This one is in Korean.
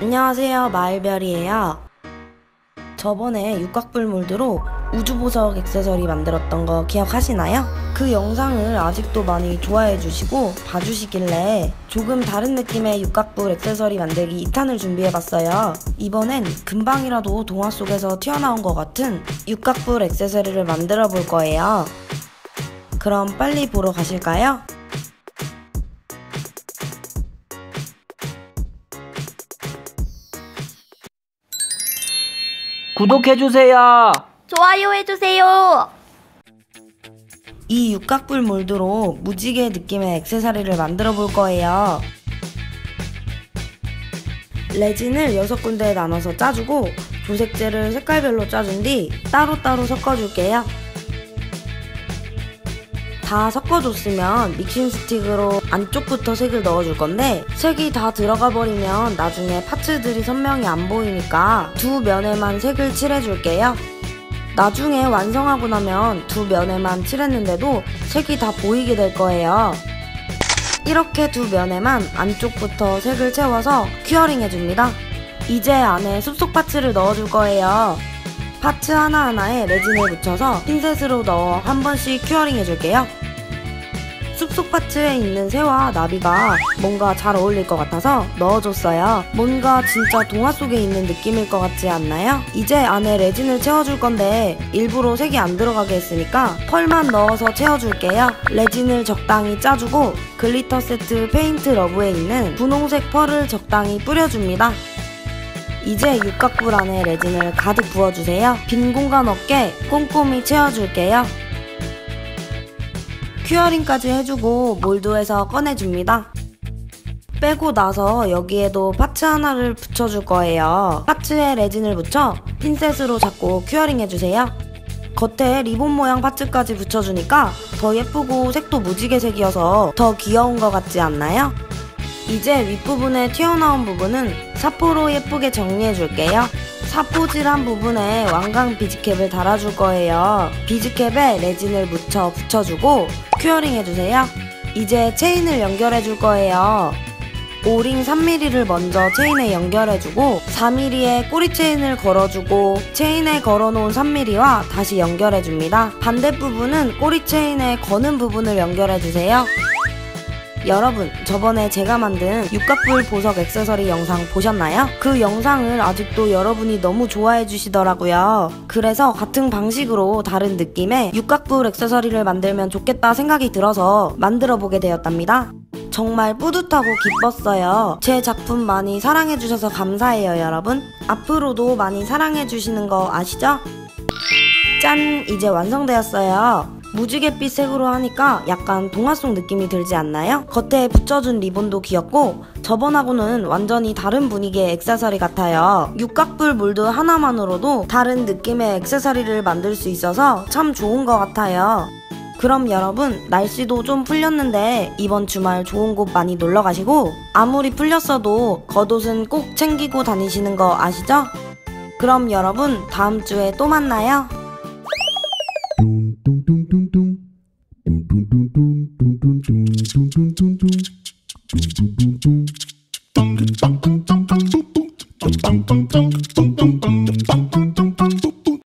안녕하세요 마을별이에요 저번에 육각불 몰드로 우주보석 액세서리 만들었던 거 기억하시나요? 그 영상을 아직도 많이 좋아해 주시고 봐주시길래 조금 다른 느낌의 육각불 액세서리 만들기 2탄을 준비해봤어요 이번엔 금방이라도 동화 속에서 튀어나온 것 같은 육각불 액세서리를 만들어 볼 거예요 그럼 빨리 보러 가실까요? 구독해주세요. 좋아요 해주세요. 이 육각불 몰드로 무지개 느낌의 액세서리를 만들어 볼 거예요. 레진을 6군데에 나눠서 짜주고 조색제를 색깔별로 짜준 뒤 따로따로 섞어줄게요. 다 섞어줬으면 믹싱 스틱으로 안쪽부터 색을 넣어줄 건데 색이 다 들어가 버리면 나중에 파츠들이 선명히 안 보이니까 두 면에만 색을 칠해줄게요. 나중에 완성하고 나면 두 면에만 칠했는데도 색이 다 보이게 될 거예요. 이렇게 두 면에만 안쪽부터 색을 채워서 큐어링 해줍니다. 이제 안에 숲속 파츠를 넣어줄 거예요. 파츠 하나하나에 레진을 묻혀서 핀셋으로 넣어 한 번씩 큐어링 해줄게요. 숲속 파츠에 있는 새와 나비가 뭔가 잘 어울릴 것 같아서 넣어줬어요. 뭔가 진짜 동화 속에 있는 느낌일 것 같지 않나요? 이제 안에 레진을 채워줄 건데 일부러 색이 안 들어가게 했으니까 펄만 넣어서 채워줄게요. 레진을 적당히 짜주고 글리터 세트 페인트 러브에 있는 분홍색 펄을 적당히 뿌려줍니다. 이제 육각불 안에 레진을 가득 부어주세요. 빈 공간 없게 꼼꼼히 채워줄게요. 큐어링까지 해주고 몰드에서 꺼내줍니다. 빼고 나서 여기에도 파츠 하나를 붙여줄 거예요. 파츠에 레진을 붙여 핀셋으로 잡고 큐어링 해주세요. 겉에 리본 모양 파츠까지 붙여주니까 더 예쁘고 색도 무지개색이어서 더 귀여운 것 같지 않나요? 이제 윗부분에 튀어나온 부분은 사포로 예쁘게 정리해줄게요. 사포질한 부분에 왕강 비즈캡을 달아줄 거예요. 비즈캡에 레진을 묻혀 붙여주고 큐어링 해주세요. 이제 체인을 연결해 줄 거예요. 오링 3mm를 먼저 체인에 연결해주고 4mm에 꼬리 체인을 걸어주고 체인에 걸어놓은 3mm와 다시 연결해줍니다. 반대 부분은 꼬리 체인에 거는 부분을 연결해주세요. 여러분, 저번에 제가 만든 육각불 보석 액세서리 영상 보셨나요? 그 영상을 아직도 여러분이 너무 좋아해 주시더라고요. 그래서 같은 방식으로 다른 느낌의 육각불 액세서리를 만들면 좋겠다 생각이 들어서 만들어 보게 되었답니다. 정말 뿌듯하고 기뻤어요. 제 작품 많이 사랑해 주셔서 감사해요, 여러분. 앞으로도 많이 사랑해 주시는 거 아시죠? 짠! 이제 완성되었어요. 무지갯빛 색으로 하니까 약간 동화 속 느낌이 들지 않나요? 겉에 붙여준 리본도 귀엽고 저번하고는 완전히 다른 분위기의 액세서리 같아요. 육각불 몰드 하나만으로도 다른 느낌의 액세서리를 만들 수 있어서 참 좋은 것 같아요. 그럼 여러분 날씨도 좀 풀렸는데 이번 주말 좋은 곳 많이 놀러 가시고 아무리 풀렸어도 겉옷은 꼭 챙기고 다니시는 거 아시죠? 그럼 여러분 다음 주에 또 만나요. Bang, bang, bang,